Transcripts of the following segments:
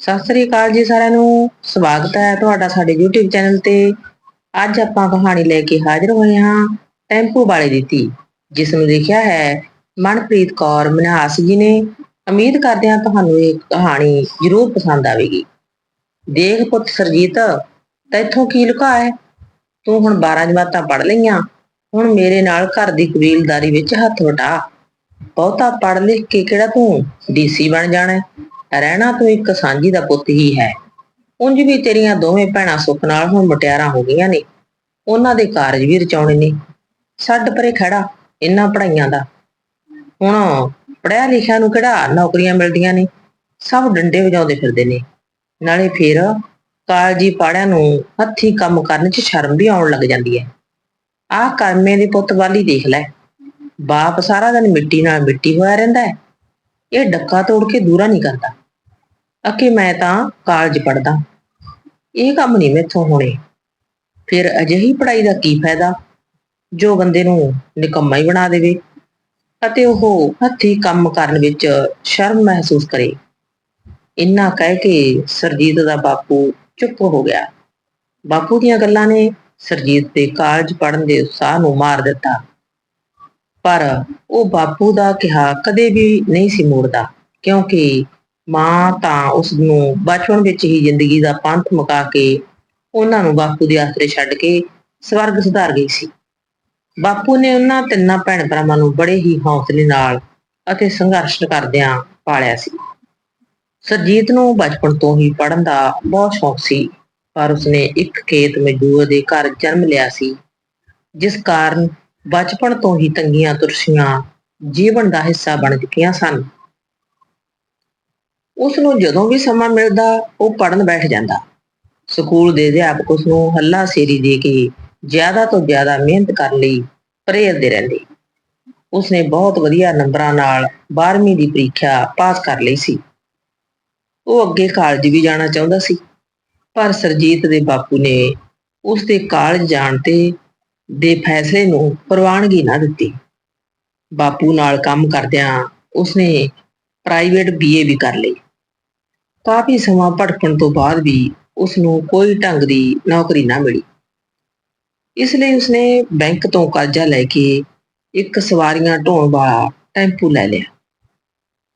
ਸਤਿ ਸ੍ਰੀ ਅਕਾਲ ਜੀ ਸਾਰਿਆਂ ਨੂੰ। ਸਵਾਗਤ ਹੈ ਤੁਹਾਡਾ ਸਾਡੇ YouTube ਚੈਨਲ ਤੇ। ਅੱਜ ਆਪਾਂ ਕਹਾਣੀ ਲੈ ਕੇ ਹਾਜ਼ਰ ਹੋਏ ਹਾਂ ਟੈਂਪੂ ਵਾਲੇ ਦੀ ਧੀ, ਜਿਸ ਨੂੰ ਲਿਖਿਆ ਹੈ ਮਨਪ੍ਰੀਤ ਕੌਰ ਮਨਹਾਸ ਜੀ ਨੇ। ਉਮੀਦ ਕਰਦੇ ਹਾਂ ਤੁਹਾਨੂੰ ਇਹ ਕਹਾਣੀ ਜ਼ਰੂਰ ਪਸੰਦ ਆਵੇਗੀ। ਦੇਖ ਪੁੱਤ ਸਰਜੀਤ, ਤੈਥੋਂ ਕੀ ਲੁਕਾ ਹੈ? ਤੂੰ ਹੁਣ 12 ਜਮਾਤਾਂ ਪੜ੍ਹ ਲਈਆਂ, ਹੁਣ ਮੇਰੇ ਨਾਲ ਘਰ ਦੀ ਕਬੀਲਦਾਰੀ ਵਿੱਚ ਹੱਥ ਵਟਾ। ਬਹੁਤਾ ਪੜ੍ਹ ਲਿਖ ਕੇ ਕਿਹੜਾ ਤੂੰ ਡੀਸੀ ਬਣ ਜਾਣਾ ਰਹਿਣਾ ਤੂੰ ਇੱਕ ਸਾਂਝੀ ਦਾ ਪੁੱਤ ਹੀ ਹੈ। ਉਂਝ ਵੀ ਤੇਰੀਆਂ ਦੋਵੇਂ ਭੈਣਾਂ ਸੁੱਖ ਨਾਲ ਹੁਣ ਮਟਿਆਰਾਂ ਹੋ ਗਈਆਂ ਨੇ। ਉਹਨਾਂ ਦੇ ਕਾਰਜ ਵੀ ਰਚਾਉਣੇ ਨੇ। ਛੱਡ ਪਰੇ ਖੜਾ ਇਹਨਾਂ ਪੜਾਈਆਂ ਦਾ। ਹੁਣ ਪੜਿਆ ਲਿਖਿਆ ਨੂੰ ਕਿਹੜਾ ਨੌਕਰੀਆਂ ਮਿਲਦੀਆਂ ਨੇ? ਸਭ ਡੰਡੇ ਵਜਾਉਂਦੇ ਫਿਰਦੇ ਨੇ। ਨਾਲੇ ਫਿਰ ਕਾਲਜੀ ਪਾੜਿਆਂ ਨੂੰ ਹੱਥੀ ਕੰਮ ਕਰਨ 'ਚ ਸ਼ਰਮ ਵੀ ਆਉਣ ਲੱਗ ਜਾਂਦੀ ਹੈ। ਆਹ ਕਰਮੇ ਦੇ ਪੁੱਤ ਵਾਲੀ ਦੇਖ ਲੈ। ਬਾਪ ਸਾਰਾ ਦਿਨ ਮਿੱਟੀ ਨਾਲ ਮਿੱਟੀ ਹੋਇਆ ਰਹਿੰਦਾ ਹੈ। ਇਹ ਡੱਕਾ ਤੋੜ ਕੇ ਦੂਰਾ ਨਹੀਂ ਕਰਦਾ। ਅਕੇ ਮੈਂ ਤਾਂ ਕਾਲਜ ਪੜਦਾ ਇਹ ਕੰਮ ਨਹੀਂ ਮੈਥੋਂ ਹੋਣੇ। ਫਿਰ ਅਜਿਹੀ ਪੜ੍ਹਾਈ ਦਾ ਕੀ ਫਾਇਦਾ? ਜੋ ਬੰਦੇ ਨੂੰ ਨਿਕੰਮਾ ਹੀ ਬਣਾ ਦੇਵੇ ਅਤੇ ਉਹ ਹੱਥੀ ਕੰਮ ਕਰਨ ਵਿੱਚ ਸ਼ਰਮ ਮਹਿਸੂਸ ਕਰੇ। ਇੰਨਾ ਕਹਿ ਕੇ ਸਰਜੀਤ ਦਾ ਬਾਪੂ ਚੁੱਪ ਹੋ ਗਿਆ। ਬਾਪੂ ਦੀਆਂ ਗੱਲਾਂ ਨੇ ਸਰਜੀਤ ਦੇ ਕਾਲਜ ਪੜਨ ਦੇ ਉਤਸ਼ਾਹ ਨੂੰ ਮਾਰ ਦਿੱਤਾ। ਪਰ ਉਹ ਬਾਪੂ ਦਾ ਕਿਹਾ ਕਦੇ ਵੀ ਨਹੀਂ ਸੀ ਮੋੜਦਾ, ਕਿਉਂਕਿ ਮਾਂ ਤਾਂ ਉਸ ਨੂੰ ਬਚਪਨ ਵਿੱਚ ਹੀ ਜ਼ਿੰਦਗੀ ਦਾ ਪੰਥ ਮੁਕਾ ਕੇ ਉਹਨਾਂ ਨੂੰ ਬਾਪੂ ਦੇ ਆਸਰੇ ਛੱਡ ਕੇ ਸਵਰਗ ਸੁਧਾਰ ਗਈ ਸੀ। ਬਾਪੂ ਨੇ ਉਹਨਾਂ ਤਿੰਨਾਂ ਭੈਣ ਭਰਾਵਾਂ ਨੂੰ ਬੜੇ ਹੀ ਹੌਸਲੇ ਨਾਲ ਅਤੇ ਸੰਘਰਸ਼ ਕਰਦਿਆਂ ਪਾਲਿਆ ਸੀ। ਸਰਜੀਤ ਨੂੰ ਬਚਪਨ ਤੋਂ ਹੀ ਪੜਨ ਦਾ ਬਹੁਤ ਸ਼ੌਕ ਸੀ, ਪਰ ਉਸਨੇ ਇੱਕ ਖੇਤ ਮਜ਼ਦੂਰ ਦੇ ਘਰ ਜਨਮ ਲਿਆ ਸੀ, ਜਿਸ ਕਾਰਨ ਬਚਪਨ ਤੋਂ ਹੀ ਤੰਗੀਆਂ ਤੁਰਸ਼ੀਆਂ, ਜੀਵਨ ਦਾ ਹਿੱਸਾ ਬਣ ਚੁੱਕੀਆਂ ਸਨ। ਉਸ ਨੂੰ ਜਦੋਂ ਵੀ ਸਮਾਂ ਮਿਲਦਾ, ਉਹ ਪੜਨ ਬੈਠ ਜਾਂਦਾ। ਸਕੂਲ ਦੇ ਅਧਿਆਪਕ ਉਸ ਨੂੰ ਹੱਲਾ ਸੇਰੀ ਦੇ ਕੇ ਜ਼ਿਆਦਾ ਤੋਂ ਜ਼ਿਆਦਾ ਮਿਹਨਤ ਕਰਨ ਲਈ ਪ੍ਰੇਰਦੇ ਰਹਿੰਦੇ। ਉਸਨੇ ਬਹੁਤ ਵਧੀਆ ਨੰਬਰਾਂ ਨਾਲ 12ਵੀਂ ਦੀ ਪ੍ਰੀਖਿਆ ਪਾਸ ਕਰ ਲਈ ਸੀ। ਉਹ ਅੱਗੇ ਕਾਲਜ ਵੀ ਜਾਣਾ ਚਾਹੁੰਦਾ ਸੀ, ਪਰ ਸਰਜੀਤ ਦੇ ਬਾਪੂ ਨੇ ਉਸ ਦੇ ਕਾਲਜ ਜਾਣ ਤੇ ਦੇ ਫੈਸਲੇ ਨੂੰ ਪ੍ਰਵਾਨਗੀ ਨਾ ਦਿੱਤੀ। ਬਾਪੂ ਨਾਲ ਕੰਮ ਕਰਦਿਆਂ ਉਸਨੇ ਪ੍ਰਾਈਵੇਟ ਬੀਏ ਵੀ ਕਰ ਲਈ। ਕਾਫੀ ਸਮਾਂ ਭਟਕਣ ਤੋਂ ਬਾਅਦ ਵੀ ਉਸ ਨੂੰ ਕੋਈ ਢੰਗ ਦੀ ਨੌਕਰੀ ਨਾ ਮਿਲੀ। ਇਸ ਲਈ ਉਸਨੇ ਬੈਂਕ ਤੋਂ ਕਰਜ਼ਾ ਲੈ ਕੇ ਇੱਕ ਸਵਾਰੀਆਂ ਢੋਣ ਵਾਲਾ ਟੈਂਪੂ ਲੈ ਲਿਆ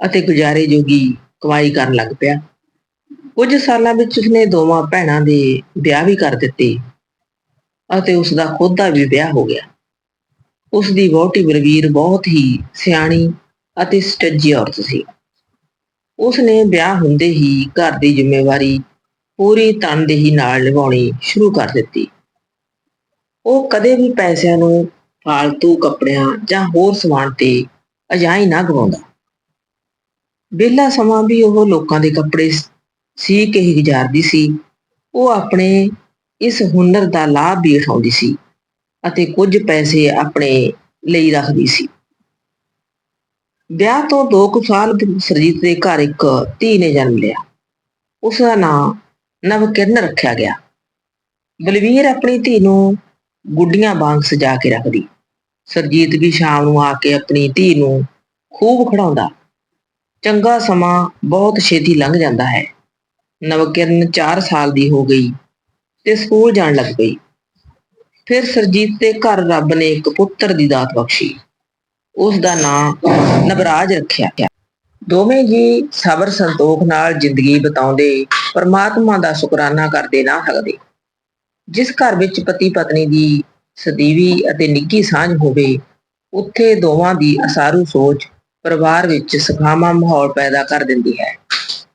ਅਤੇ ਗੁਜ਼ਾਰੇ ਜੋਗੀ ਕਮਾਈ ਕਰਨ ਲੱਗ ਪਿਆ। ਕੁਝ ਸਾਲਾਂ ਵਿੱਚ ਉਸਨੇ ਦੋਵਾਂ ਭੈਣਾਂ ਦੇ ਵਿਆਹ ਵੀ ਕਰ ਦਿੱਤੇ। ਅਤੇ ਉਸ ਦਾ ਖੁਦ ਦਾ ਵੀ ਵਿਆਹ ਹੋ ਗਿਆ। ਉਸ ਦੀ ਵਹੁਟੀ ਬਲਵੀਰ ਬਹੁਤ ਹੀ ਸਿਆਣੀ ਅਤੇ ਸਟੱਜੀ ਔਰਤ ਸੀ। ਉਸ ਨੇ ਵਿਆਹ ਹੁੰਦੇ ਹੀ ਘਰ ਦੀ ਜ਼ਿੰਮੇਵਾਰੀ ਪੂਰੀ ਤਨਦੇਹੀ ਨਾਲ ਨਿਭਾਉਣੀ ਸ਼ੁਰੂ ਕਰ ਦਿੱਤੀ। ਉਹ ਕਦੇ ਵੀ ਪੈਸਿਆਂ ਨੂੰ ਫਾਲਤੂ ਕੱਪੜਿਆਂ ਜਾਂ ਹੋਰ ਸਮਾਨ ਤੇ ਅਜਾਈ ਨਾ ਗਵਾਉਂਦਾ। ਵਿਹਲਾ ਸਮਾਂ ਵੀ ਉਹ ਲੋਕਾਂ ਦੇ ਕੱਪੜੇ ਸੀ ਕੇ ਹੀ ਗੁਜ਼ਾਰਦੀ ਸੀ। ਉਹ ਆਪਣੇ ਇਸ ਹੁਨਰ ਦਾ ਲਾਭ ਵੀ ਉਠਾਉਂਦੀ ਸੀ ਅਤੇ ਕੁਝ ਪੈਸੇ ਆਪਣੇ ਲਈ ਰੱਖਦੀ ਸੀ। ਵਿਆਹ ਤੋਂ 2 ਕੁ ਸਾਲ ਸਰਜੀਤ ਦੇ ਘਰ ਇੱਕ ਧੀ ਨੇ ਜਨਮ ਲਿਆ। ਉਸ ਦਾ ਨਾਮ ਨਵਕਿਰਨ ਰੱਖਿਆ ਗਿਆ। ਬਲਵੀਰ ਆਪਣੀ ਧੀ ਨੂੰ ਗੁੱਡੀਆਂ ਵਾਂਗ ਸਜਾ ਕੇ ਰੱਖਦੀ। ਸਰਜੀਤ ਵੀ ਸ਼ਾਮ ਨੂੰ ਆ ਕੇ ਆਪਣੀ ਧੀ ਨੂੰ ਖੂਬ ਖੜਾਉਂਦਾ ਚੰਗਾ ਸਮਾਂ ਬਹੁਤ ਛੇਤੀ ਲੰਘ ਜਾਂਦਾ ਹੈ। ਨਵਕਿਰਨ 4 ਸਾਲ ਦੀ ਹੋ ਗਈ। ਤੇ ਸਕੂਲ ਜਾਣ ਲੱਗ ਪਈ। ਫਿਰ ਸਰਜੀਤ ਦੇ ਘਰ ਰੱਬ ਨੇ ਇੱਕ ਪੁੱਤਰ ਦੀ ਦਾਤ ਬਖਸ਼ੀ। ਉਸ ਦਾ ਨਾਮ ਨਵਰਾਜ ਰੱਖਿਆ ਗਿਆ। ਦੋਵੇਂ ਜੀ ਸਬਰ ਸੰਤੋਖ ਨਾਲ ਜ਼ਿੰਦਗੀ ਬਿਤਾਉਂਦੇ, ਪਰਮਾਤਮਾ ਦਾ ਸ਼ੁਕਰਾਨਾ ਕਰਦੇ ਨਾ ਸਕਦੇ ਜਿਸ ਘਰ ਵਿੱਚ ਪਤੀ ਪਤਨੀ ਦੀ ਸਦੀਵੀ ਅਤੇ ਨਿੱਘੀ ਸਾਂਝ ਹੋਵੇ, ਉੱਥੇ ਦੋਵਾਂ ਦੀ ਅਸਾਰੂ ਸੋਚ ਪਰਿਵਾਰ ਵਿੱਚ ਸੁਖਾਵਾਂ ਮਾਹੌਲ ਪੈਦਾ ਕਰ ਦਿੰਦੀ ਹੈ।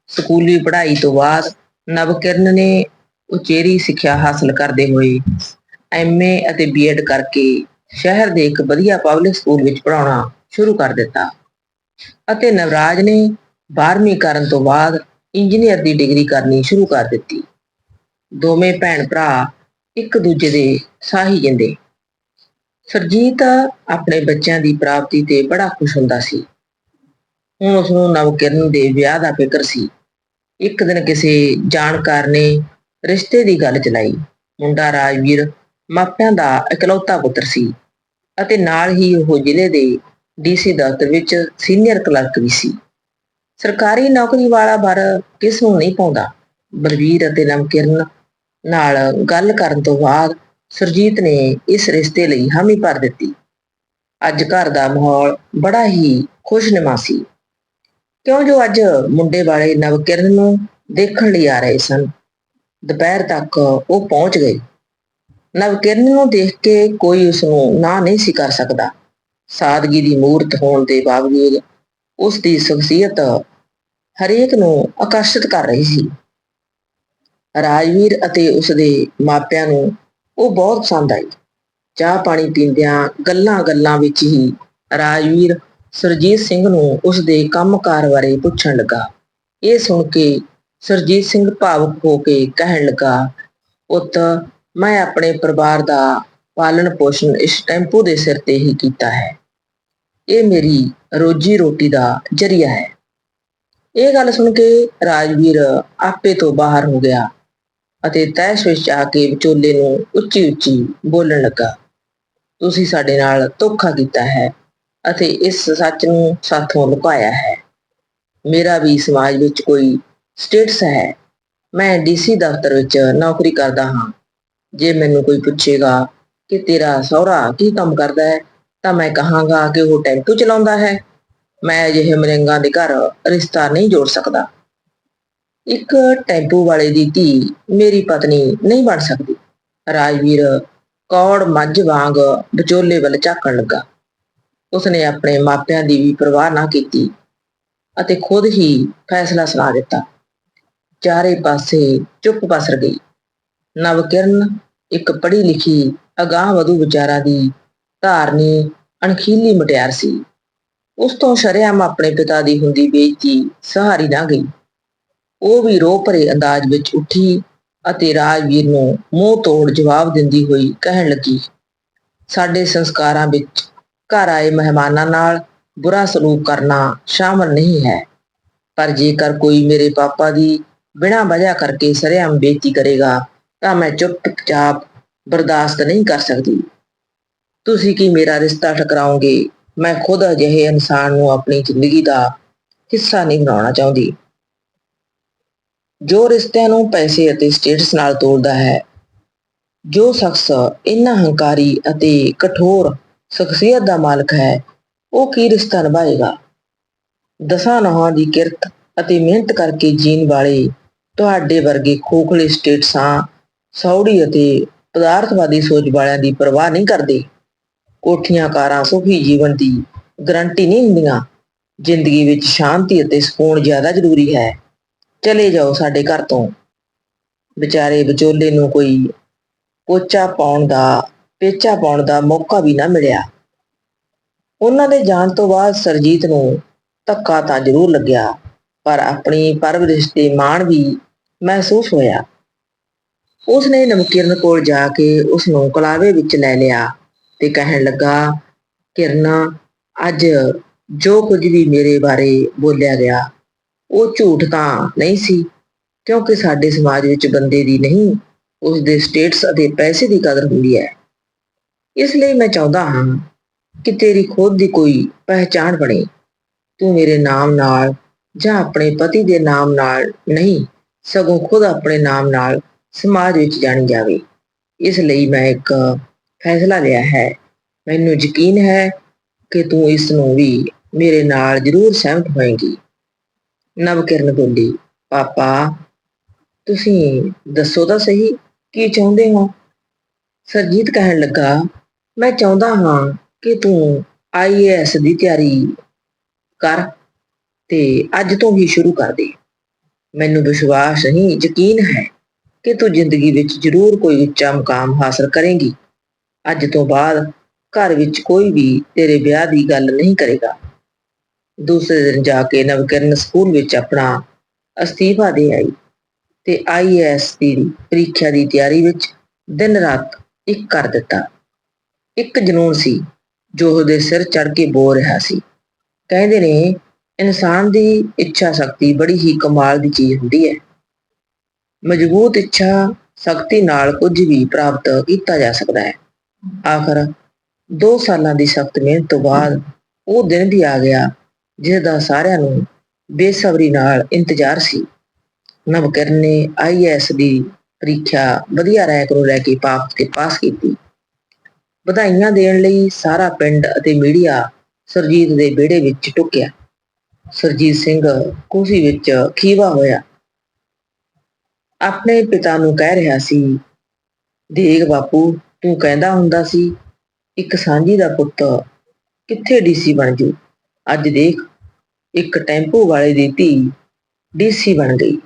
ਸਕੂਲੀ ਪੜ੍ਹਾਈ ਤੋਂ ਬਾਅਦ ਨਵਕਿਰਨ ਨੇ ਉਚੇਰੀ ਸਿੱਖਿਆ ਹਾਸਲ ਕਰਦੇ ਹੋਏ ਐਮਏ ਅਤੇ ਬੀਐਡ ਕਰਕੇ ਸ਼ਹਿਰ ਦੇ ਇੱਕ ਵਧੀਆ ਪਬਲਿਕ ਸਕੂਲ ਵਿੱਚ ਪੜ੍ਹਾਉਣਾ ਸ਼ੁਰੂ ਕਰ ਦਿੱਤਾ ਅਤੇ ਨਵਰਾਜ ਨੇ 12ਵੀਂ ਕਰਨ ਤੋਂ ਬਾਅਦ ਇੰਜੀਨੀਅਰ ਦੀ ਡਿਗਰੀ ਕਰਨੀ ਸ਼ੁਰੂ ਕਰ ਦਿੱਤੀ। ਦੋਵੇਂ ਭੈਣ ਭਰਾ ਇੱਕ ਦੂਜੇ ਦੇ ਸਾਹੀ ਜਿੰਦੇ। ਸਰਜੀਤ ਆਪਣੇ ਬੱਚਿਆਂ ਦੀ ਪ੍ਰਾਪਤੀ ਤੇ ਬੜਾ ਖੁਸ਼ ਹੁੰਦਾ ਸੀ। ਹੁਣ ਉਸ ਨੂੰ ਨਵਕਿਰਨ ਦੇ ਵਿਆਹ ਦਾ ਫਿਕਰ ਸੀ। ਇੱਕ ਦਿਨ ਕਿਸੇ ਜਾਣਕਾਰ ਨੇ ਰਿਸ਼ਤੇ ਦੀ ਗੱਲ ਚਲਾਈ ਮੁੰਡਾ ਰਾਜਵੀਰ ਮਾਪਿਆਂ ਦਾ ਇਕਲੌਤਾ ਪੁੱਤਰ ਸੀ ਅਤੇ ਨਾਲ ਹੀ ਉਹ ਜ਼ਿਲ੍ਹੇ ਦੇ ਡੀਸੀ ਦਫ਼ਤਰ ਵਿੱਚ ਸੀਨੀਅਰ ਕਲਰਕ ਵੀ ਸੀ। ਸਰਕਾਰੀ ਨੌਕਰੀ ਵਾਲਾ ਵਰ ਕਿਸ ਨੂੰ ਨਹੀਂ ਪਾਉਂਦਾ? ਬਲਵੀਰ ਅਤੇ ਨਵਕਿਰਨ ਨਾਲ ਗੱਲ ਕਰਨ ਤੋਂ ਬਾਅਦ ਸੁਰਜੀਤ ਨੇ ਇਸ ਰਿਸ਼ਤੇ ਲਈ ਹਾਮੀ ਭਰ ਦਿੱਤੀ। ਅੱਜ ਘਰ ਦਾ ਮਾਹੌਲ ਬੜਾ ਹੀ ਖੁਸ਼ਨਮਾ ਸੀ। ਕਿਉਂ ਜੋ ਅੱਜ ਮੁੰਡੇ ਵਾਲੇ ਨਵਕਿਰਨ ਨੂੰ ਦੇਖਣ ਲਈ ਆ ਰਹੇ ਸਨ? ਦੁਪਹਿਰ ਤੱਕ ਉਹ ਪਹੁੰਚ ਗਏ। ਨਵਕਿਰਨ ਨੂੰ ਦੇਖ ਕੇ ਕੋਈ ਉਸ ਨੂੰ ਨਾ ਨਹੀਂ ਸੀ ਕਰ ਸਕਦਾ। ਸਾਦਗੀ ਦੀ ਮੂਰਤ ਹੋਣ ਦੇ ਬਾਵਜੂਦ ਉਸ ਦੀ ਸ਼ਖਸੀਅਤ ਹਰੇਕ ਨੂੰ ਆਕਰਸ਼ਿਤ ਕਰ ਰਹੀ ਸੀ। ਰਾਜਵੀਰ ਅਤੇ ਉਸ ਦੇ ਮਾਪਿਆਂ ਨੂੰ ਉਹ ਬਹੁਤ ਪਸੰਦ ਆਈ। ਚਾਹ ਪਾਣੀ ਪੀਂਦਿਆਂ ਗੱਲਾਂ-ਗੱਲਾਂ ਵਿੱਚ ਹੀ ਰਾਜਵੀਰ ਸਰਜੀਤ ਸਿੰਘ ਨੂੰ ਉਸ ਦੇ ਕੰਮਕਾਰ ਬਾਰੇ ਪੁੱਛਣ ਲੱਗਾ। ਇਹ ਸੁਣ ਕੇ ਸਰਜੀਤ ਸਿੰਘ ਭਾਵੁਕ ਹੋ ਕੇ ਕਹਿਣ ਲੱਗਾ, ਪੁੱਤ, ਮੈਂ ਆਪਣੇ ਪਰਿਵਾਰ ਦਾ ਪਾਲਣ ਪੋਸ਼ਣ ਇਸ ਟੈਂਪੂ ਦੇ ਸਿਰ ਤੇ ਹੀ ਕੀਤਾ ਹੈ। ਇਹ ਮੇਰੀ ਰੋਜੀ ਰੋਟੀ ਦਾ ਜਰੀਆ ਹੈ। ਇਹ ਗੱਲ ਸੁਣ ਕੇ ਰਾਜਵੀਰ ਆਪੇ ਤੋਂ ਬਾਹਰ ਹੋ ਗਿਆ ਅਤੇ ਤੈਸ਼ ਵਿੱਚ ਆ ਕੇ ਵਿਚੋਲੇ ਨੂੰ ਉੱਚੀ ਉੱਚੀ ਬੋਲਣ ਲੱਗਾ, ਤੁਸੀਂ ਸਾਡੇ ਨਾਲ ਧੋਖਾ ਕੀਤਾ ਹੈ ਅਤੇ ਇਸ ਸੱਚ ਨੂੰ ਸਾਥੋਂ ਲੁਕਾਇਆ ਹੈ। ਮੇਰਾ ਵੀ ਸਮਾਜ ਵਿੱਚ ਕੋਈ ਸਟੇਟਸ ਹੈ। ਮੈਂ ਡੀਸੀ ਦਫ਼ਤਰ ਵਿੱਚ ਨੌਕਰੀ ਕਰਦਾ ਹਾਂ। ਜੇ ਮੈਨੂੰ ਕੋਈ ਪੁੱਛੇਗਾ ਕਿ ਤੇਰਾ ਸਹੁਰਾ ਕੀ ਕੰਮ ਕਰਦਾ ਹੈ, ਤਾਂ ਮੈਂ ਕਹਾਂਗਾ ਕਿ ਉਹ ਟੈਂਪੂ ਚਲਾਉਂਦਾ ਹੈ। ਮੈਂ ਅਜਿਹੇ ਮਰਿੰਗਾਂ ਦੇ ਘਰ ਰਿਸ਼ਤਾ ਨਹੀਂ ਜੋੜ ਸਕਦਾ। ਇੱਕ ਟੈਂਪੂ ਵਾਲੇ ਦੀ ਧੀ ਮੇਰੀ ਪਤਨੀ ਨਹੀਂ ਬਣ ਸਕਦੀ। ਰਾਜਵੀਰ ਕੌੜ ਮੱਝ ਵਾਂਗ ਵਿਚੋਲੇ ਵੱਲ ਝਾਕਣ ਲੱਗਾ। ਉਸਨੇ ਆਪਣੇ ਮਾਪਿਆਂ ਦੀ ਵੀ ਪਰਵਾਹ ਨਾ ਕੀਤੀ ਅਤੇ ਖੁਦ ਹੀ ਫੈਸਲਾ ਸੁਣਾ ਦਿੱਤਾ। ਚਾਰੇ ਪਾਸੇ ਚੁੱਪ ਪਸਰ ਗਈ। ਨਵਕਿਰਨ ਇੱਕ ਪੜ੍ਹੀ ਲਿਖੀ ਅਗਾਹ ਵਧੂ ਵਿਚਾਰਾਂ ਦੀ ਧਾਰਨੀ ਅਣਖੀਲੀ ਮਟਿਆਰ ਸੀ। ਉਸ ਤੋਂ ਸ਼ਰੇਆਮ ਆਪਣੇ ਪਿਤਾ ਦੀ ਹੁੰਦੀ ਬੇਇੱਜ਼ਤੀ ਸਹਾਰੀ ਨਾ ਗਈ। ਉਹ ਵੀ ਰੋ ਭਰੇ ਅੰਦਾਜ਼ ਵਿੱਚ ਉੱਠੀ ਅਤੇ ਰਾਜਵੀਰ ਨੂੰ ਮੂੰਹ ਤੋੜ ਜਵਾਬ ਦਿੰਦੀ ਹੋਈ ਕਹਿਣ ਲੱਗੀ, ਸਾਡੇ ਸੰਸਕਾਰਾਂ ਵਿੱਚ ਘਰ ਆਏ ਮਹਿਮਾਨਾਂ ਨਾਲ ਬੁਰਾ ਸਲੂਕ ਕਰਨਾ ਸ਼ਾਮਲ ਨਹੀਂ ਹੈ। ਪਰ ਜੇਕਰ ਕੋਈ ਮੇਰੇ ਪਾਪਾ ਦੀ ਬਿਨਾਂ ਵਜ੍ਹਾ ਕਰਕੇ ਸਰੇਆਮ ਬੇਇੱਜ਼ਤੀ ਕਰੇਗਾ, ਤਾਂ ਮੈਂ ਚੁੱਪਚਾਪ ਬਰਦਾਸ਼ਤ ਨਹੀਂ ਕਰ ਸਕਦੀ। ਤੁਸੀਂ ਕੀ ਮੇਰਾ ਰਿਸ਼ਤਾ ਟਕਰਾਓਗੇ ਮੈਂ ਖੁਦ ਅਜਿਹੇ ਇਨਸਾਨ ਨੂੰ ਆਪਣੀ ਜ਼ਿੰਦਗੀ ਦਾ ਹਿੱਸਾ ਨਹੀਂ ਬਣਾਉਣਾ ਚਾਹੁੰਦੀ। ਜੋ ਰਿਸ਼ਤਿਆਂ ਨੂੰ ਪੈਸੇ ਅਤੇ ਸਟੇਟਸ ਨਾਲ ਤੋੜਦਾ ਹੈ, ਜੋ ਸ਼ਖਸ ਇੰਨਾ ਹੰਕਾਰੀ ਅਤੇ ਕਠੋਰ ਸ਼ਖਸੀਅਤ ਦਾ ਮਾਲਕ ਹੈ, ਉਹ ਕੀ ਰਿਸ਼ਤਾ ਨਿਭਾਏਗਾ? ਦਸਾਂ ਨਹਾਂ ਦੀ ਕਿਰਤ ਅਤੇ ਮਿਹਨਤ ਕਰਕੇ ਜੀਣ ਵਾਲੇ ਤੁਹਾਡੇ ਵਰਗੇ ਖੋਖਲੇ ਸਟੇਟਸਾਂ ਸੌੜੀ ਅਤੇ ਪਦਾਰਥਵਾਦੀ ਸੋਚ ਵਾਲਿਆਂ ਦੀ ਪਰਵਾਹ ਨਹੀਂ ਕਰਦੇ। ਕੋਠੀਆਂ ਕਾਰਾਂ ਸੁਖੀ ਜੀਵਨ ਦੀ ਗਰੰਟੀ ਨਹੀਂ ਹੁੰਦੀਆਂ। ਜ਼ਿੰਦਗੀ ਵਿੱਚ ਸ਼ਾਂਤੀ ਅਤੇ ਸਕੂਨ ਜ਼ਿਆਦਾ ਜ਼ਰੂਰੀ ਹੈ। ਚਲੇ ਜਾਓ ਸਾਡੇ ਘਰ ਤੋਂ। ਵਿਚਾਰੇ ਵਿਚੋਲੇ ਨੂੰ ਕੋਈ ਪੋਚਾ ਪਾਉਣ ਦਾ, ਪੇਚਾ ਪਾਉਣ ਦਾ ਮੌਕਾ ਵੀ ਨਾ ਮਿਲਿਆ। ਉਹਨਾਂ ਦੇ ਜਾਣ ਤੋਂ ਬਾਅਦ ਸਰਜੀਤ ਨੂੰ ਧੱਕਾ ਤਾਂ ਜ਼ਰੂਰ ਲੱਗਿਆ। ਪਰ ਆਪਣੀ ਪਰਵਰਿਸ਼ ਤੇ ਮਾਣ ਵੀ ਮਹਿਸੂਸ ਹੋਇਆ। ਉਸ ਨੇ ਨਮਕਿਰਨ ਕੋਲ ਜਾ ਕੇ ਉਸ ਨੂੰ ਕਲਾਵੇ ਵਿੱਚ ਲੈ ਲਿਆ ਤੇ ਕਹਿਣ ਲੱਗਾ, ਕਿਰਨਾ, ਅੱਜ ਜੋ ਕੁਝ ਵੀ ਮੇਰੇ ਬਾਰੇ ਬੋਲਿਆ ਗਿਆ, ਉਹ ਝੂਠ ਤਾਂ ਨਹੀਂ ਸੀ, ਕਿਉਂਕਿ ਸਾਡੇ ਸਮਾਜ ਵਿੱਚ ਬੰਦੇ ਦੀ ਨਹੀਂ ਉਸ ਦੇ ਸਟੇਟਸ ਅਤੇ ਪੈਸੇ ਦੀ ਕਦਰ ਹੁੰਦੀ ਹੈ। ਇਸ ਲਈ ਮੈਂ ਚਾਹੁੰਦਾ ਹਾਂ ਕਿ ਤੇਰੀ ਖੁਦ ਦੀ ਕੋਈ ਪਹਿਚਾਣ ਬਣੇ। ਤੂੰ ਮੇਰੇ ਨਾਮ ਨਾਲ ਜਾਂ ਆਪਣੇ ਪਤੀ ਦੇ ਨਾਮ ਨਾਲ ਨਹੀਂ, ਸਗੋਂ ਖੁਦ ਆਪਣੇ ਨਾਮ ਨਾਲ ਸਮਾਜ ਵਿੱਚ ਜਾਣੀ ਜਾਵੇ। ਇਸ ਲਈ ਮੈਂ ਇੱਕ ਫੈਸਲਾ ਲਿਆ ਹੈ। ਮੈਨੂੰ ਯਕੀਨ ਹੈ ਕਿ ਤੂੰ ਇਸ ਨੂੰ ਵੀ ਮੇਰੇ ਨਾਲ ਜ਼ਰੂਰ ਸਹਿਮਤ ਹੋਏਗੀ। ਨਵਕਿਰਨ ਬੋਲੀ, ਪਾਪਾ, ਤੁਸੀਂ ਦੱਸੋ ਤਾਂ ਸਹੀ, ਕੀ ਚਾਹੁੰਦੇ ਹੋ? ਸਰਜੀਤ ਕਹਿਣ ਲੱਗਾ, ਮੈਂ ਚਾਹੁੰਦਾ ਹਾਂ ਕਿ ਤੂੰ ਆਈਏਐਸ ਦੀ ਤਿਆਰੀ ਕਰ। ਤੇ ਅੱਜ ਤੋਂ ਹੀ ਸ਼ੁਰੂ ਕਰ ਦੇ। ਮੈਨੂੰ ਵਿਸ਼ਵਾਸ ਨਹੀਂ, ਯਕੀਨ ਹੈ ਕਿ ਤੂੰ ਜ਼ਿੰਦਗੀ ਵਿੱਚ ਜ਼ਰੂਰ ਕੋਈ ਉੱਚਾ ਮੁਕਾਮ ਹਾਸਲ ਕਰੇਂਗੀ। ਅੱਜ ਤੋਂ ਬਾਅਦ ਘਰ ਵਿੱਚ ਕੋਈ ਵੀ ਤੇਰੇ ਵਿਆਹ ਦੀ ਗੱਲ ਨਹੀਂ ਕਰੇਗਾ। ਦੂਸਰੇ ਦਿਨ ਜਾ ਕੇ ਨਵਕਿਰਨ ਸਕੂਲ ਵਿੱਚ ਆਪਣਾ ਅਸਤੀਫਾ ਦੇ ਆਈ ਤੇ ਆਈਐਸ ਦੀ ਪ੍ਰੀਖਿਆ ਦੀ ਤਿਆਰੀ ਵਿੱਚ ਦਿਨ ਰਾਤ ਇੱਕ ਕਰ ਦਿੱਤਾ। ਇੱਕ ਜਨੂਨ ਸੀ ਜੋ ਉਹਦੇ ਸਿਰ ਚੜ ਕੇ ਬੋ ਰਿਹਾ ਸੀ। ਕਹਿੰਦੇ ਨੇ ਇਨਸਾਨ ਦੀ ਇੱਛਾ ਸ਼ਕਤੀ ਬੜੀ ਹੀ ਕਮਾਲ ਦੀ ਚੀਜ਼ ਹੁੰਦੀ ਹੈ। ਮਜ਼ਬੂਤ ਇੱਛਾ ਸ਼ਕਤੀ ਨਾਲ ਕੁਝ ਵੀ ਪ੍ਰਾਪਤ ਕੀਤਾ ਜਾ ਸਕਦਾ ਹੈ। ਆਖਰ 2 ਸਾਲਾਂ ਦੀ ਸਖਤ ਮਿਹਨਤ ਤੋਂ ਬਾਅਦ ਉਹ ਦਿਨ ਵੀ ਆ ਗਿਆ ਜਿਸ ਦਾ ਸਾਰਿਆਂ ਨੂੰ ਬੇਸਬਰੀ ਨਾਲ ਇੰਤਜ਼ਾਰ ਸੀ। ਨਵਕਿਰਨ ਨੇ ਆਈਐਸ ਦੀ ਪ੍ਰੀਖਿਆ ਵਧੀਆ ਰੈਂਕ ਨੂੰ ਲੈ ਕੇ ਪਾਸ ਕੇ ਪਾਸ ਕੀਤੀ। ਵਧਾਈਆਂ ਦੇਣ ਲਈ ਸਾਰਾ ਪਿੰਡ ਅਤੇ ਮੀਡੀਆ ਸਰਜੀਤ ਦੇ ਵਿਹੜੇ ਵਿੱਚ ਟੁਕਿਆ। ਸਰਜੀਤ ਸਿੰਘ ਕੁਰਸੀ ਵਿੱਚ ਖੀਵਾ ਹੋਇਆ। ਆਪਣੇ ਪਿਤਾ ਨੂੰ ਕਹਿ ਰਿਹਾ ਸੀ, ਦੇਖ ਬਾਪੂ, ਤੂੰ ਕਹਿੰਦਾ ਹੁੰਦਾ ਸੀ, ਇੱਕ ਸਾਂਝੀ ਦਾ ਪੁੱਤ ਕਿੱਥੇ ਡੀਸੀ ਬਣ ਜੂ? ਅੱਜ ਦੇਖ, ਇੱਕ ਟੈਂਪੂ ਵਾਲੇ ਦੀ ਧੀ ਡੀਸੀ ਬਣ ਗਈ।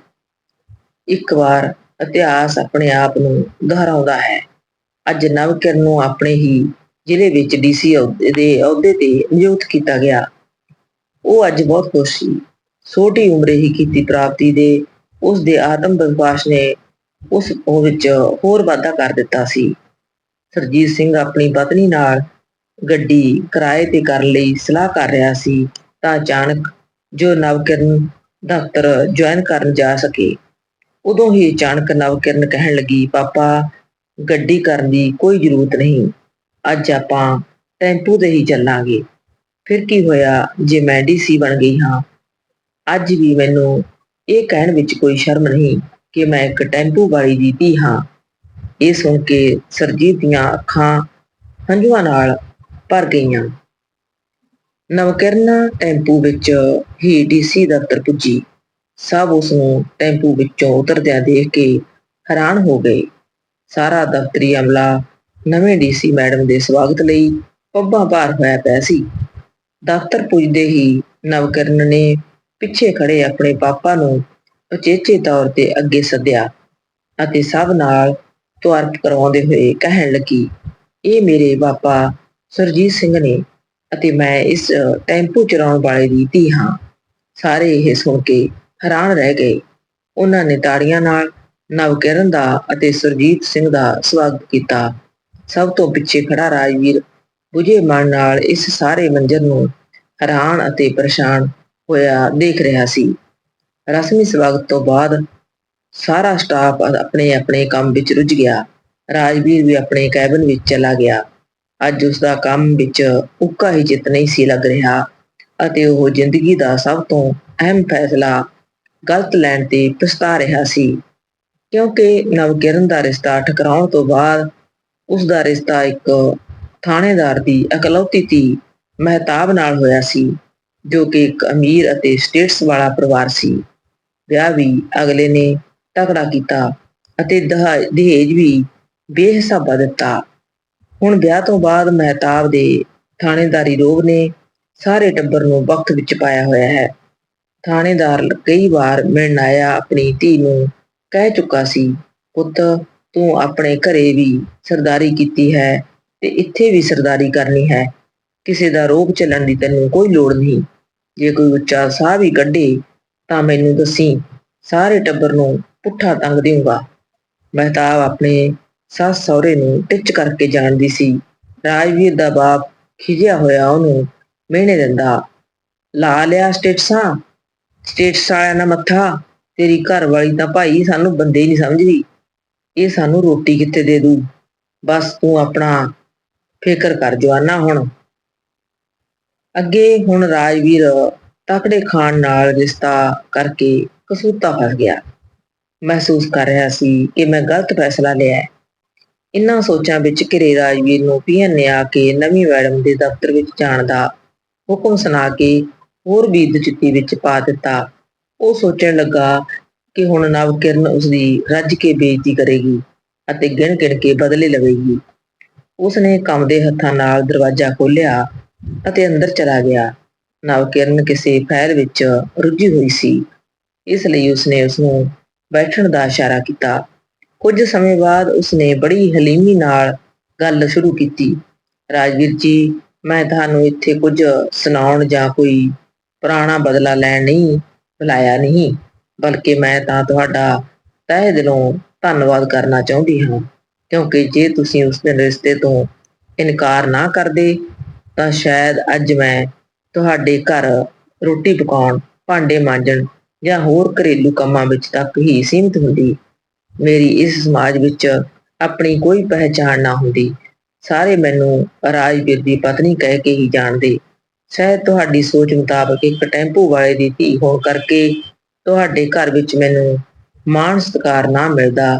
ਇੱਕ ਵਾਰ ਇਤਿਹਾਸ ਆਪਣੇ ਆਪ ਨੂੰ ਦੁਹਰਾਉਂਦਾ ਹੈ। ਅੱਜ ਨਵਕਿਰਨ ਨੂੰ ਆਪਣੇ ਹੀ ਜ਼ਿਲ੍ਹੇ ਵਿੱਚ ਡੀਸੀ ਦੇ ਅਹੁਦੇ ਤੇ ਨਿਯੁਕਤ ਕੀਤਾ ਗਿਆ। ਉਹ ਅੱਜ ਬਹੁਤ ਖੁਸ਼ ਸੀ। ਛੋਟੀ ਉਮਰੇ ਹੀ ਕੀਤੀ ਪ੍ਰਾਪਤੀ ਦੇ ਉਸ ਦੇ ਆਤਮ ਵਿਸ਼ਵਾਸ ਨੇ ਉਸ ਉਹ ਵਿੱਚ ਹੋਰ ਵਾਧਾ ਕਰ ਦਿੱਤਾ ਸੀ। ਸਰਜੀਤ ਸਿੰਘ ਆਪਣੀ ਪਤਨੀ ਨਾਲ ਗੱਡੀ ਕਿਰਾਏ ਤੇ ਕਰਨ ਲਈ ਸਲਾਹ ਕਰ ਰਿਹਾ ਸੀ ਤਾਂ ਅਚਾਨਕ ਜੋ ਨਵਕਿਰਨ ਦਫ਼ਤਰ ਜੁਆਇਨ ਕਰਨ ਜਾ ਸਕੇ। ਉਦੋਂ ਹੀ ਅਚਾਨਕ ਨਵਕਿਰਨ ਕਹਿਣ ਲੱਗੀ, ਪਾਪਾ, ਗੱਡੀ ਕਰਨ ਦੀ ਕੋਈ ਜ਼ਰੂਰਤ ਨਹੀਂ। ਅੱਜ ਆਪਾਂ ਟੈਂਪੂ ਤੇ ਹੀ ਚੱਲਾਂਗੇ। ਫਿਰ ਕੀ ਹੋਇਆ? ਜੇ ਮੈਂ ਡੀਸੀ ਬਣ ਗਈ ਹਾਂ, ਅੱਜ ਵੀ ਮੈਨੂੰ ਇਹ ਕਹਿਣ ਵਿੱਚ ਕੋਈ ਸ਼ਰਮ ਨਹੀਂ ਕਿ ਮੈਂ ਇੱਕ ਟੈਂਪੂ ਵਾਲੀ ਦੀ ਧੀ ਹਾਂ। ਇਹ ਸੁਣ ਕੇ ਸਰਜੀਤ ਦੀਆਂ ਅੱਖਾਂ ਹੰਝੂਆਂ ਨਾਲ ਭਰ ਗਈਆਂ। ਨਵਕਿਰਨ ਟੈਂਪੂ ਵਿੱਚ ਹੀ ਡੀਸੀ ਦਫ਼ਤਰ ਪੁੱਜੀ। ਸਭ ਉਸ ਨੂੰ ਟੈਂਪੂ ਵਿੱਚੋਂ ਉਤਰਦਿਆਂ ਦੇਖ ਕੇ ਹੈਰਾਨ ਹੋ ਗਏ। ਸਾਰਾ ਦਫ਼ਤਰੀ ਅਮਲਾ ਨਵੇਂ ਡੀਸੀ ਮੈਡਮ ਦੇ ਸਵਾਗਤ ਲਈ ਪੱਬਾਂ ਭਾਰ ਹੋਇਆ ਪਿਆ ਸੀ। ਦਫ਼ਤਰ ਪੁੱਜਦੇ ਹੀ ਨਵਕਿਰਨ ਨੇ ਪਿੱਛੇ ਖੜੇ ਆਪਣੇ ਪਾਪਾ ਨੂੰ ਉਚੇਚੇ ਤੌਰ ਤੇ ਅੱਗੇ ਸੱਦਿਆ ਅਤੇ ਸਭ ਨਾਲ ਤੁਰਪ ਕਰਵਾਉਂਦੇ ਹੋਏ ਕਹਿਣ ਲੱਗੀ, ਇਹ ਮੇਰੇ ਪਾਪਾ ਸਰਜੀਤ ਸਿੰਘ ਨੇ ਅਤੇ ਮੈਂ ਇਸ ਟੈਂਪੂ ਚਲਾਉਣ ਵਾਲੇ ਦੀ ਧੀ ਹਾਂ। ਸਾਰੇ ਇਹ ਸੁਣ ਕੇ ਹੈਰਾਨ ਰਹਿ ਗਏ। ਉਹਨਾਂ ਨੇ ਤਾੜੀਆਂ ਨਾਲ ਨਵਕਿਰਨ ਦਾ ਅਤੇ ਸਰਜੀਤ ਸਿੰਘ ਦਾ ਸਵਾਗਤ ਕੀਤਾ। ਸਭ ਤੋਂ ਪਿੱਛੇ ਖੜਾ ਰਾਜਵੀਰ ਬੁਝੇ ਮਨ ਨਾਲ ਇਸ ਸਾਰੇ ਮੰਜ਼ਰ ਨੂੰ ਹੈਰਾਨ ਅਤੇ ਪਰੇਸ਼ਾਨ ਹੋਇਆ ਦੇਖ ਰਿਹਾ ਸੀ। ਰਸਮੀ ਸਵਾਗਤ ਤੋਂ ਬਾਅਦ ਸਾਰਾ ਸਟਾਫ ਆਪਣੇ ਆਪਣੇ ਕੰਮ ਵਿੱਚ ਰੁੱਝ ਗਿਆ। ਰਾਜਵੀਰ ਵੀ ਆਪਣੇ ਕੈਬਨ ਵਿੱਚ ਚਲਾ ਗਿਆ। ਅੱਜ ਉਸ ਦਾ ਕੰਮ ਵਿੱਚ ਉੱਕਾ ਹੀ ਚਿੱਤ ਨਹੀਂ ਸੀ ਲੱਗ ਰਿਹਾ ਅਤੇ ਉਹ ਜ਼ਿੰਦਗੀ ਦਾ ਸਭ ਤੋਂ ਅਹਿਮ ਫੈਸਲਾ ਗਲਤ ਲੈਣ ਤੇ ਪਛਤਾ ਰਿਹਾ ਸੀ। ਕਿਉਂਕਿ ਨਵਕਿਰਨ ਦਾ ਰਿਸ਼ਤਾ ਟਕਰਾਉਣ ਤੋਂ ਬਾਅਦ ਉਸ ਦਾ ਰਿਸ਼ਤਾ ਇੱਕ ਥਾਣੇਦਾਰ ਦੀ ਇਕਲੌਤੀ ਧੀ ਮਹਿਤਾਬ ਨਾਲ ਹੋਇਆ ਸੀ, ਜੋ ਕਿ ਇੱਕ ਅਮੀਰ ਅਤੇ ਸਟੇਟਸ ਵਾਲਾ ਪਰਿਵਾਰ ਸੀ। ਵਿਆਹ ਵੀ ਅਗਲੇ ਨੇ ਤਕੜਾ ਕੀਤਾ ਅਤੇ ਦਹੇਜ ਵੀ ਬੇਹਿਸਾਬਾ ਦਿੱਤਾ। ਹੁਣ ਵਿਆਹ ਤੋਂ ਬਾਅਦ ਮਹਿਤਾਬ ਦੇ ਥਾਣੇਦਾਰੀ ਰੋਗ ਨੇ ਸਾਰੇ ਟੱਬਰ ਨੂੰ ਵਕਤ ਵਿੱਚ ਪਾਇਆ ਹੋਇਆ ਹੈ। ਥਾਣੇਦਾਰ ਕਈ ਵਾਰ ਮਿਲਣ ਆਇਆ ਆਪਣੀ ਧੀ ਨੂੰ ਕਹਿ ਚੁੱਕਾ ਸੀ, ਪੁੱਤ, ਤੂੰ ਆਪਣੇ ਘਰੇ ਵੀ ਸਰਦਾਰੀ ਕੀਤੀ ਹੈ ਤੇ ਇੱਥੇ ਵੀ ਸਰਦਾਰੀ ਕਰਨੀ ਹੈ। ਕਿਸੇ ਦਾ ਰੋਗ ਚੱਲਣ ਦੀ ਤੈਨੂੰ ਕੋਈ ਲੋੜ ਨਹੀਂ। ਜੇ ਕੋਈ ਉੱਚਾ ਸਾਹ ਵੀ ਕੱਢੇ, ਤਾਂ ਮੈਨੂੰ ਦੱਸੀ, ਸਾਰੇ ਟੱਬਰ ਨੂੰ ਪੁੱਠਾ ਤੰਗ ਦੇਊਗਾ। ਮਹਿਤਾਬ ਆਪਣੇ ਸੱਸ ਸਹੁਰੇ ਨੂੰ ਟਿੱਚ ਕਰਕੇ ਜਾਣਦੀ ਸੀ। ਰਾਜਵੀਰ ਦਾ ਬਾਪ ਖਿਜਿਆ ਹੋਇਆ ਉਹਨੂੰ ਮਿਹਣੇ ਦਿੰਦਾ, ਲਾ ਲਿਆ ਸਟੇਟਸਾਂ। ਸਟੇਟਸ ਵਾਲਿਆਂ ਦਾ ਮੱਥਾ, ਤੇਰੀ ਘਰ ਵਾਲੀ ਤਾਂ ਭਾਈ ਸਾਨੂੰ ਬੰਦੇ ਹੀ ਨਹੀਂ ਸਮਝਦੀ। ਇਹ ਸਾਨੂੰ ਰੋਟੀ ਕਿੱਥੇ ਦੇ ਦੂ? ਬਸ ਤੂੰ ਆਪਣਾ ਫਿਕਰ ਕਰ ਜਵਾਨਾ ਹੁਣ। ਅੱਗੇ ਹੁਣ ਰਾਜਵੀਰ ਤਕੜੇ ਖਾਨ ਨਾਲ ਰਿਸ਼ਤਾ ਕਰਕੇ ਕਸੂਤਾ ਫਸ ਗਿਆ। ਮਹਿਸੂਸ ਕਰ ਰਿਹਾ ਸੀ ਕਿ ਮੈਂ ਗਲਤ ਫੈਸਲਾ ਲਿਆ ਹੈ। ਇਨ੍ਹਾਂ ਸੋਚਾਂ ਵਿੱਚ ਘਿਰੇ ਰਾਜਵੀਰ ਨੂੰ ਪੀਐਨ ਨੇ ਆ ਕੇ ਨਵੀਂ ਮੈਡਮ ਦੇ ਦਫ਼ਤਰ ਵਿੱਚ ਜਾਣ ਦਾ ਹੁਕਮ ਸੁਣਾ ਕੇ ਹੋਰ ਵੀ ਚਿੱਤੀ ਵਿੱਚ ਪਾ ਦਿੱਤਾ। ਉਹ ਸੋਚਣ ਲੱਗਾ ਕਿ ਹੁਣ ਨਵਕਿਰਨ ਉਸ ਦੀ ਰੱਜ ਕੇ ਬੇਇੱਜ਼ਤੀ ਕਰੇਗੀ ਅਤੇ ਗਿਣ ਗਿਣ ਕੇ ਬਦਲੇ ਲਵੇਗੀ। ਉਸਨੇ ਕੰਮਦੇ ਹੱਥਾਂ ਨਾਲ ਦਰਵਾਜ਼ਾ ਖੋਲ੍ਹਿਆ ਅਤੇ ਅੰਦਰ ਚਲਾ ਗਿਆ। ਨਵਕਿਰਨ ਕਿਸੇ ਫੈਲ ਵਿੱਚ ਰੁੱਝੀ ਹੋਈ ਸੀ। ਇਸ ਲਈ ਉਸਨੇ ਉਸ ਨੂੰ ਬੈਠਣ ਦਾ ਇਸ਼ਾਰਾ ਕੀਤਾ। ਕੁਝ ਸਮੇਂ ਬਾਅਦ ਉਸਨੇ ਬੜੀ ਹਲੀਮੀ ਨਾਲ ਗੱਲ ਸ਼ੁਰੂ ਕੀਤੀ। ਰਾਜਵੀਰ ਜੀ, ਮੈਂ ਤੁਹਾਨੂੰ ਇੱਥੇ ਕੁਝ ਸੁਣਾਉਣ ਜਾਂ ਕੋਈ ਪੁਰਾਣਾ ਬਦਲਾ ਲੈਣ ਨਹੀਂ, ਬੁਲਾਇਆ ਨਹੀਂ, ਬਲਕਿ ਮੈਂ ਤਾਂ ਤੁਹਾਡਾ ਤਹਿ ਦਿਲੋਂ ਧੰਨਵਾਦ ਕਰਨਾ ਚਾਹੁੰਦੀ ਹਾਂ। ਕਿਉਂਕਿ ਜੇ ਤੁਸੀਂ ਉਸ ਦਿਨ ਰਿਸ਼ਤੇ ਤੋਂ ਇਨਕਾਰ ਨਾ ਕਰਦੇ, ਤਾਂ ਸ਼ਾਇਦ ਅੱਜ ਮੈਂ ਤੁਹਾਡੇ ਘਰ ਰੋਟੀ ਪਕਾਉਣ, ਭਾਂਡੇ ਮਾਂਜਣ ਜਾਂ ਹੋਰ ਘਰੇਲੂ ਕੰਮਾਂ ਵਿੱਚ ਤੱਕ ਹੀ ਸੀਮਿਤ ਹੁੰਦੀ। ਮੇਰੀ ਇਸ ਸਮਾਜ ਵਿੱਚ ਆਪਣੀ ਕੋਈ ਪਹਿਚਾਣ ਨਾ ਹੁੰਦੀ। ਸਾਰੇ ਮੈਨੂੰ ਰਾਜਵੀਰ ਦੀ ਪਤਨੀ ਕਹਿ ਕੇ ਹੀ ਜਾਣਦੇ। ਸ਼ਾਇਦ ਤੁਹਾਡੀ ਸੋਚ ਮੁਤਾਬਕ ਇੱਕ ਟੈਂਪੂ ਵਾਲੇ ਦੀ ਧੀ ਹੋਣ ਕਰਕੇ ਤੁਹਾਡੇ ਘਰ ਵਿੱਚ ਮੈਨੂੰ ਮਾਣ ਸਤਿਕਾਰ ਨਾ ਮਿਲਦਾ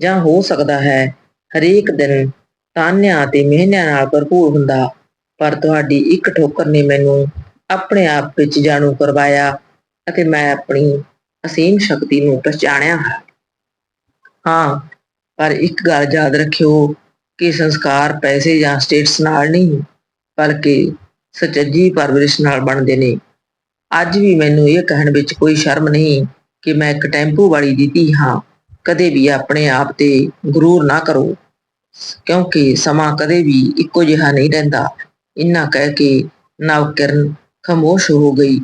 ਜਾਂ ਹੋ ਸਕਦਾ ਹੈ ਹਰੇਕ ਦਿਨ ਤਾਨਿਆਂ ਅਤੇ ਮਿਹਨਿਆਂ ਨਾਲ ਭਰਪੂਰ ਹੁੰਦਾ। ਪਰ ਤੁਹਾਡੀ ਇੱਕ ਠੋਕਰ ਨੇ ਮੈਨੂੰ ਆਪਣੇ ਆਪ ਵਿੱਚ ਜਾਣੂ ਕਰਵਾਇਆ ਅਤੇ ਮੈਂ ਆਪਣੀ ਅਸੀਮ ਸ਼ਕਤੀ ਨੂੰ ਪਛਾਣਿਆ ਹੈ। ਹਾਂ, ਪਰ ਇੱਕ ਗੱਲ ਯਾਦ ਰੱਖਿਓ ਕਿ ਸੰਸਕਾਰ ਪੈਸੇ ਜਾਂ ਸਟੇਟਸ ਨਾਲ ਨਹੀਂ, ਬਲਕਿ ਸੁਚੱਜੀ ਪਰਵਰਿਸ਼ ਨਾਲ ਬਣਦੇ ਨੇ। ਅੱਜ ਵੀ ਮੈਨੂੰ ਇਹ ਕਹਿਣ ਵਿੱਚ ਕੋਈ ਸ਼ਰਮ ਨਹੀਂ ਕਿ ਮੈਂ ਇੱਕ ਟੈਂਪੂ ਵਾਲੀ ਦੀ ਧੀ ਹਾਂ। ਕਦੇ ਵੀ ਆਪਣੇ ਆਪ ਤੇ ਗਰੂਰ ਨਾ ਕਰੋ, ਕਿਉਂਕਿ ਸਮਾਂ ਕਦੇ ਵੀ ਇੱਕੋ ਜਿਹਾ ਨਹੀਂ ਰਹਿੰਦਾ। ਇੰਨਾ ਕਹਿ ਕੇ ਨਵਕਿਰਨ ਖਾਮੋਸ਼ ਹੋ ਗਈ।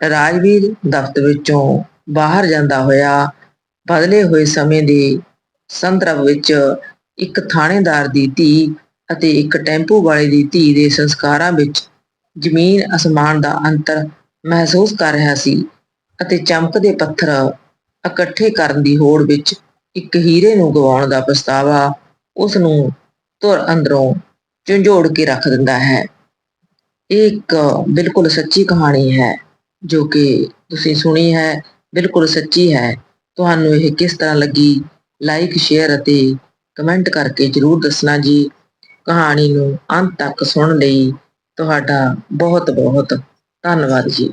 ਰਾਜਵੀਰ ਦਫ਼ਤਰ ਵਿੱਚੋਂ ਬਾਹਰ ਜਾਂਦਾ ਹੋਇਆ ਬਦਲੇ ਹੋਏ ਸਮੇਂ ਦੇ ਸੰਦਰਭ ਵਿੱਚ ਇੱਕ ਥਾਣੇਦਾਰ ਦੀ ਧੀ ਅਤੇ ਇੱਕ ਟੈਂਪੂ ਵਾਲੇ ਦੀ ਧੀ ਦੇ ਸੰਸਕਾਰਾਂ ਵਿੱਚ ਜ਼ਮੀਨ ਅਸਮਾਨ ਦਾ ਅੰਤਰ ਮਹਿਸੂਸ ਕਰ ਰਿਹਾ ਸੀ ਅਤੇ ਚਮਕਦੇ ਪੱਥਰ ਇਕੱਠੇ ਕਰਨ ਦੀ ਹੋੜ ਵਿੱਚ ਇੱਕ ਹੀਰੇ ਨੂੰ ਗਵਾਉਣ ਦਾ ਪਛਤਾਵਾ ਉਸ ਨੂੰ ਧੁਰ ਅੰਦਰੋਂ ਝੰਜੋੜ ਕੇ ਰੱਖ ਦਿੰਦਾ ਹੈ। ਇਹ ਇੱਕ ਬਿਲਕੁਲ ਸੱਚੀ ਕਹਾਣੀ ਹੈ, ਜੋ ਕਿ ਤੁਸੀਂ ਸੁਣੀ ਹੈ, ਬਿਲਕੁਲ ਸੱਚੀ ਹੈ। ਤੁਹਾਨੂੰ ਇਹ ਕਿਸ ਤਰ੍ਹਾਂ ਲੱਗੀ? ਲਾਈਕ ਸ਼ੇਅਰ ਅਤੇ ਕਮੈਂਟ ਕਰਕੇ ਜਰੂਰ ਦੱਸਣਾ ਜੀ। ਕਹਾਣੀ ਨੂੰ ਅੰਤ ਤੱਕ ਸੁਣਨ ਲਈ ਤੁਹਾਡਾ ਬਹੁਤ ਬਹੁਤ ਧੰਨਵਾਦ ਜੀ।